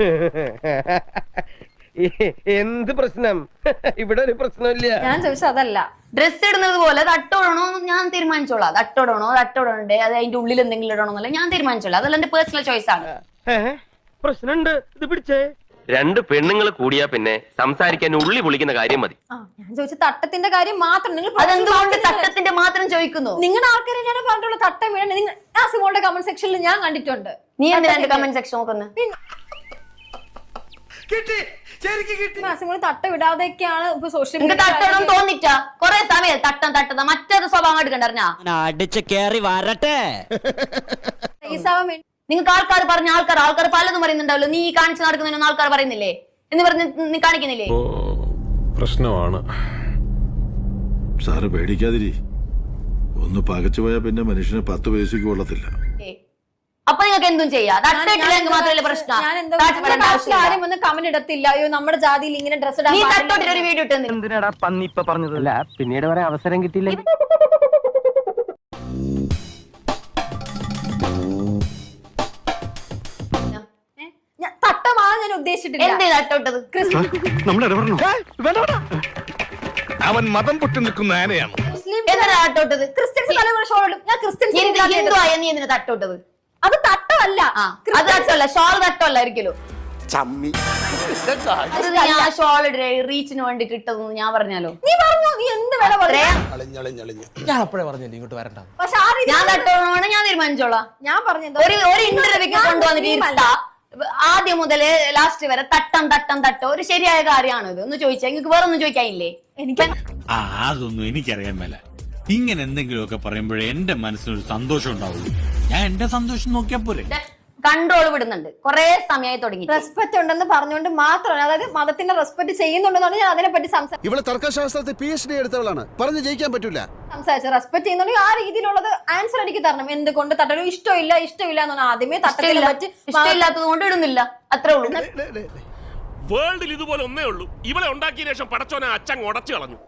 എന്ത് പ്രശ്നം? ഇവിടെ ഒരു പ്രശ്നമില്ല. ഞാൻ ചോദിച്ചത് അതല്ല. ഡ്രസ് ഇടുന്നത് പോലെ തട്ടോടണോ ഞാൻ തീരുമാനിച്ചോളാം. തട്ടോടണോ തട്ടോടണ്ടേ അത് അതിന്റെ ഉള്ളിൽ എന്തെങ്കിലും ഇടണോ എന്നല്ല ഞാൻ തീരുമാനിച്ചോളാം. അതല്ല എന്റെ പേഴ്സണൽ ചോയ്സ് ആണ്? പ്രശ്നമുണ്ട്. ഇത് പിടിച്ചേ. രണ്ട് പെണ്ണുങ്ങൾ കൂടിയാ പിന്നെ സംസാരിക്കാൻ ഉള്ളി പൊളിക്കുന്ന കാര്യം മതി. ഞാൻ ചോദിച്ച തട്ടത്തിന്റെ കാര്യം മാത്രം നിങ്ങൾ അതെന്തുകൊണ്ട് തട്ടത്തിന്റെ മാത്രം ചോദിക്കുന്നു? നിങ്ങളുടെ ആൾക്കാരെ ഞാൻ പറഞ്ഞിട്ടുള്ള തട്ടം വീഴണം. നിങ്ങൾ ആ സിമോളുടെ കമന്റ് സെക്ഷനിൽ ഞാൻ കണ്ടിട്ടുണ്ട്. നീ എന്തിനാ കമന്റ് സെക്ഷൻ നോക്കുന്നത് ആ സിമോൾ തട്ട വിടാതെയൊക്കെയാണ് ഇപ്പൊ സോഷ്യൽ നിങ്ങക്ക് തട്ടണം തോന്നിട്ടാ കൊറേ സമയം തട്ടം തട്ടത മറ്റേത് സ്വഭാവം എടുക്കണ്ടറിഞ്ഞാ അടിച്ച് കേറി വരട്ടെ. നിങ്ങൾക്ക് ആൾക്കാർ പറഞ്ഞ ആൾക്കാർ ആൾക്കാർ പലതും പറയുന്നുണ്ടാവല്ലോ. നീ കാണിച്ചു നടക്കുന്നതിനൊന്നും ആൾക്കാർ പറയുന്നില്ലേ? എന്ന് പറഞ്ഞ് നീ കാണിക്കുന്നില്ലേ? ഓ പ്രശ്നമാണ്. സാറ് പേടിക്കാതിരി. ഒന്ന് പകച്ചു പോയാൽ പിന്നെ മനുഷ്യന് പത്ത് പൈസക്ക് കൊള്ളത്തില്ല. നിങ്ങൾക്ക് എന്തും ചെയ്യാം. തട്ടിട്ടില്ലെങ്കിൽ മാത്രമല്ലേ പ്രശ്നം. വന്ന് കമന്റ് ഇടത്തില്ല. അയ്യോ നമ്മുടെ ജാതിയിൽ ഇങ്ങനെ ഡ്രസ് ഇടാൻ നീ. തട്ടോട്ടിട്ട് ഒരു വീഡിയോ ഇട്ടു എന്തിനാടാ പന്നി ഇപ്പൊ പറഞ്ഞത്? അല്ല പിന്നീട് വരെ അവസരം കിട്ടിയില്ല? ഞാൻ- തട്ടമാണ് ഞാൻ ഉദ്ദേശിച്ചിട്ടില്ല. എന്തേ തട്ടോട്ടത്? അവൻ മതം പൊട്ടി നിൽക്കുന്ന ആനയാണ്. മുസ്ലിം എന്തിനാ തട്ടോട്ടത്? ക്രിസ്ത്യൻസ് തലമുറ ഞാൻ ക്രിസ്ത്യൻസ് ഹിന്ദു ഹിന്ദു ആയ നീ എന്തിനാ തട്ടോട്ടത്? അത് തട്ടമല്ല ആ അത് തട്ടല്ല ഷോൾ തട്ടല്ല ഒരിക്കലും. അത് ഞാൻ ഷോൾ റീച്ചിന് വേണ്ടിട്ട് ഇട്ടതെന്ന് ഞാൻ പറഞ്ഞാലോ നീ പറഞ്ഞോ നീ എന്ത് വില ഞാൻ അപ്പോഴേ പറഞ്ഞില്ല ഇങ്ങോട്ട് വരണ്ട? പക്ഷെ ആ രീതി ഞാൻ ഞാൻ തീരുമാനിച്ചോളാം. ഞാൻ പറഞ്ഞത് ഒരു ഒരു ഇന്റർവ്യൂക്ക് കൊണ്ടുവന്നിട്ട് ഇരുത്താ ആദ്യം മുതൽ ലാസ്റ്റ് വരെ തട്ടം തട്ടം തട്ടം. ഒരു ശരിയായ കാര്യമാണ് ഇത് ഒന്ന് ചോദിച്ചാ നിങ്ങൾക്ക് വേറെ ഒന്നും ചോദിക്കാനില്ലേ? എനിക്ക് ആ അതൊന്നും എനിക്കറിയാൻ മേല. ഇങ്ങനെ എന്തെങ്കിലുമൊക്കെ പറയുമ്പോഴേ എന്റെ മനസ്സിനൊരു സന്തോഷം ഉണ്ടാവുള്ളൂ. ഞാൻ എന്റെ സന്തോഷം നോക്കിയാ പോരെ. കൺട്രോൾ വിടുന്നുണ്ട്. കുറെ സമയമായി തുടങ്ങി. റെസ്പെക്ട് ഉണ്ടെന്ന് പറഞ്ഞുകൊണ്ട് മാത്രമാണ്. അതായത് മതത്തിന്റെ റെസ്പെക്ട് ചെയ്യുന്നുണ്ടെന്നാണ് ഞാൻ അതിനെ പറ്റി ഇവൾ തർക്കശാസ്ത്രത്തിൽ പി എച്ച് ഡി എടുത്തവളാണ്. പറഞ്ഞു ജയിക്കാൻ പറ്റില്ല സംസാരിച്ചു റെസ്പെക്ട് ചെയ്യുന്നുണ്ടെങ്കിൽ ആ രീതിയിലുള്ളത് ആൻസർ എനിക്ക് തരണം. എന്തുകൊണ്ട് തട്ടലും? ഇഷ്ടമില്ല ഇഷ്ടമില്ല എന്നാണ് ആദ്യമേ തട്ടത്തിനെ പറ്റി ഇഷ്ടമില്ലാത്തത് കൊണ്ട് ഇടുന്നില്ല. അത്രേ ഉള്ളൂ. വേൾഡിൽ ഇതുപോലെ ഒന്നേ ഉള്ളൂ. ഇവളെ ഉണ്ടാക്കിയ ശേഷം പടച്ചോനെ അച്ഛൻ ഉടച്ചു കളഞ്ഞു.